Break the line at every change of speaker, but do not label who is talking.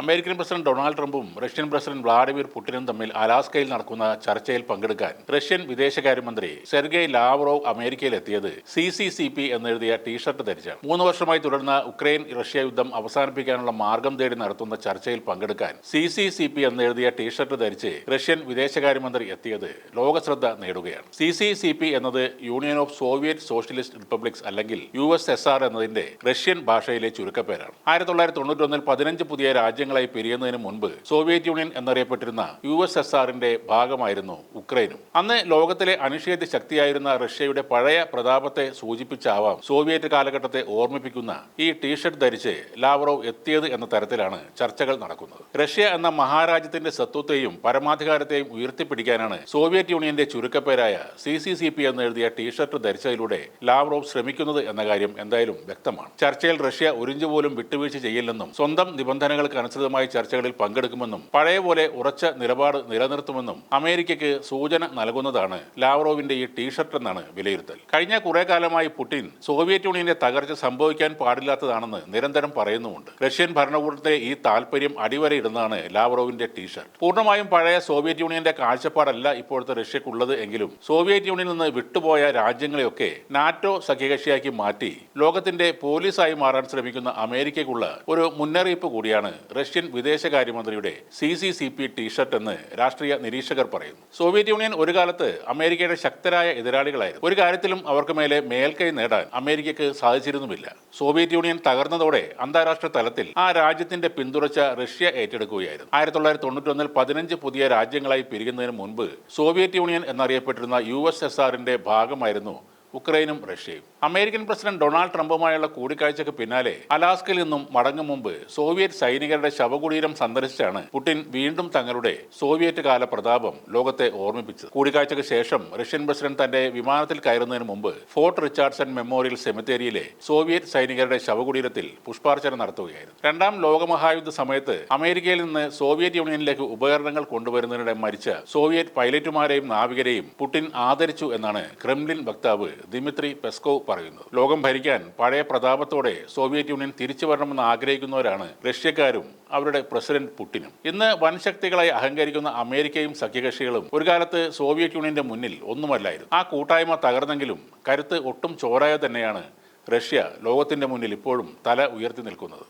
American president Donald ട്രംപും Russian president Vladimir പുടിനും തമ്മിൽ അലാസ്കയിൽ നടക്കുന്ന ചർച്ചയിൽ പങ്കെടുക്കാൻ റഷ്യൻ വിദേശകാര്യമന്ത്രി സെർഗെയ് അമേരിക്കയിൽ അമേരിക്കയിലെത്തിയത് സി സി സി പി എന്നെഴുതിയ ടീഷർട്ട് ധരിച്ചാണ് മൂന്ന് വർഷമായി തുടർന്ന ഉക്രൈൻ റഷ്യ യുദ്ധം അവസാനിപ്പിക്കാനുള്ള മാർഗം തേടി നടത്തുന്ന ചർച്ചയിൽ പങ്കെടുക്കാൻ സി സി സി പി എന്നെഴുതിയ ടീഷർട്ട് ധരിച്ച് റഷ്യൻ വിദേശകാര്യമന്ത്രി എത്തിയത് ലോകശ്രദ്ധ നേടുകയാണ്. സി സി സി പി എന്നത് union of Soviet socialist republics അല്ലെങ്കിൽ യു എസ് എസ് ആർ എന്നതിന്റെ റഷ്യൻ ഭാഷയിലെ ചുരുക്കപ്പേരാണ്. ആയിരത്തി തൊള്ളായിരത്തി തൊണ്ണൂറ്റി ഒന്നിൽ പതിനഞ്ച് പുതിയ രാജ്യങ്ങളായി പിരിയുന്നതിന് മുൻപ് സോവിയറ്റ് യൂണിയൻ എന്നറിയപ്പെട്ടിരുന്ന യു എസ് എസ് ആറിന്റെ ഭാഗമായിരുന്നു ഉക്രൈനും. അന്ന് ലോകത്തിലെ അനിഷേധ്യ ശക്തിയായിരുന്ന റഷ്യയുടെ പഴയ പ്രതാപത്തെ സൂചിപ്പിച്ചാവാം സോവിയറ്റ് കാലഘട്ടത്തെ ഓർമ്മിപ്പിക്കുന്ന ഈ ടീഷർട്ട് ധരിച്ച് ലാവറോവ് എത്തിയത് എന്ന തരത്തിലാണ് ചർച്ചകൾ നടക്കുന്നത്. റഷ്യ എന്ന മഹാരാജ്യത്തിന്റെ സത്വത്തെയും പരമാധികാരത്തെയും ഉയർത്തിപ്പിടിക്കാനാണ് സോവിയറ്റ് യൂണിയന്റെ ചുരുക്കപ്പേരായ സി സി സി പി എന്ന് എഴുതിയ ടീഷർട്ട് ധരിച്ചതിലൂടെ ലാവ്റോവ് ശ്രമിക്കുന്നത് എന്ന കാര്യം എന്തായാലും വ്യക്തമാണ്. ചർച്ചയിൽ റഷ്യ ഒരിഞ്ചുപോലും വിട്ടുവീഴ്ച ചെയ്യില്ലെന്നും സ്വന്തം നിബന്ധനകൾക്ക് അനുസൃതമായി ചർച്ചകളിൽ പങ്കെടുക്കുമെന്നും പഴയ പോലെ ഉറച്ച നിലപാട് നിലനിർത്തുമെന്നും അമേരിക്കയ്ക്ക് സൂചന നൽകുന്നതാണ് ലാവ്റോവിന്റെ ഈ ടീഷർട്ട് എന്നാണ് വിലയിരുത്തൽ. കഴിഞ്ഞ കുറെ കാലമായി പുടിൻ സോവിയറ്റ് യൂണിയന്റെ തകർച്ച സംഭവിക്കാൻ പാടില്ലാത്തതാണെന്ന് നിരന്തരം പറയുന്നുമുണ്ട്. റഷ്യൻ ഭരണകൂടത്തെ ഈ താല്പര്യം അടിവരയിടുന്നതാണ് ലാവ്റോവിന്റെ ടീഷർട്ട്. പൂർണമായും പഴയ സോവിയറ്റ് യൂണിയന്റെ കാഴ്ചപ്പാടല്ല ഇപ്പോഴത്തെ റഷ്യക്കുള്ളത് എങ്കിലും സോവിയറ്റ് യൂണിയനിൽ നിന്ന് വിട്ടുപോയ രാജ്യങ്ങളെയൊക്കെ നാറ്റോ സഖ്യകക്ഷിയാക്കി മാറ്റി ലോകത്തിന്റെ പോലീസായി മാറാൻ ശ്രമിക്കുന്ന അമേരിക്കയ്ക്കുള്ള ഒരു മുന്നറിയിപ്പ് കൂടിയാണ് Russian വിദേശകാര്യമന്ത്രിയുടെ C C C P T shirt എന്ന് രാഷ്ട്രീയ നിരീക്ഷകർ പറയുന്നു. സോവിയറ്റ് യൂണിയൻ ഒരു കാലത്ത് അമേരിക്കയുടെ ശക്തരായ എതിരാളികളായിരുന്നു. ഒരു കാര്യത്തിലും അവർക്ക് മേലെ മേൽക്കൈ നേടാൻ അമേരിക്കയ്ക്ക് സാധിച്ചിരുന്നുമില്ല. സോവിയറ്റ് യൂണിയൻ തകർന്നതോടെ അന്താരാഷ്ട്ര തലത്തിൽ ആ രാജ്യത്തിന്റെ പിന്തുടർച്ച റഷ്യ ഏറ്റെടുക്കുകയായിരുന്നു. ആയിരത്തി തൊള്ളായിരത്തി തൊണ്ണൂറ്റൊന്നിൽ പതിനഞ്ച് പുതിയ രാജ്യങ്ങളായി പിരിയുന്നതിന് മുൻപ് സോവിയറ്റ് യൂണിയൻ എന്നറിയപ്പെട്ടിരുന്ന യു എസ് എസ് ആറിന്റെ ഭാഗമായിരുന്നു ഉക്രൈനും റഷ്യയും. അമേരിക്കൻ പ്രസിഡന്റ് ഡൊണാൾഡ് ട്രംപുമായുള്ള കൂടിക്കാഴ്ചയ്ക്ക് പിന്നാലെ അലാസ്കയിൽ നിന്നും മടങ്ങും മുമ്പ് സോവിയറ്റ് സൈനികരുടെ ശവകുടീരം സന്ദർശിച്ചാണ് പുടിൻ വീണ്ടും തങ്ങളുടെ സോവിയറ്റ് കാല പ്രതാപം ലോകത്തെ ഓർമ്മിപ്പിച്ചത്. കൂടിക്കാഴ്ചയ്ക്ക് ശേഷം റഷ്യൻ പ്രസിഡന്റ് തന്റെ വിമാനത്തിൽ കയറുന്നതിന് മുമ്പ് Fort Richardson memorial cemetery Soviet സൈനികരുടെ ശവകുടീരത്തിൽ പുഷ്പാർച്ചന നടത്തുകയായിരുന്നു. രണ്ടാം ലോകമഹായുദ്ധ സമയത്ത് അമേരിക്കയിൽ നിന്ന് സോവിയറ്റ് യൂണിയനിലേക്ക് ഉപകരണങ്ങൾ കൊണ്ടുവരുന്നതിനിടെ മരിച്ച സോവിയറ്റ് പൈലറ്റുമാരെയും നാവികരെയും പുടിൻ ആദരിച്ചു എന്നാണ് ക്രെംലിൻ വക്താവ് ദിമിത്രി പെസ്കോവ് പറയുന്നത് ലോകം ഭരിക്കാൻ പഴയ പ്രതാപത്തോടെ സോവിയറ്റ് യൂണിയൻ തിരിച്ചു വരണമെന്ന് ആഗ്രഹിക്കുന്നവരാണ് റഷ്യക്കാരും അവരുടെ പ്രസിഡന്റ് പുടിനും. ഇന്ന് വൻശക്തികളായി അഹങ്കരിക്കുന്ന അമേരിക്കയും സഖ്യകക്ഷികളും ഒരു കാലത്ത് സോവിയറ്റ് യൂണിയന്റെ മുന്നിൽ ഒന്നുമല്ലായിരുന്നു. ആ കൂട്ടായ്മ തകർന്നെങ്കിലും കരുത്ത് ഒട്ടും ചോരായ തന്നെയാണ് റഷ്യ ലോകത്തിന്റെ മുന്നിൽ ഇപ്പോഴും തല ഉയർത്തി നിൽക്കുന്നത്.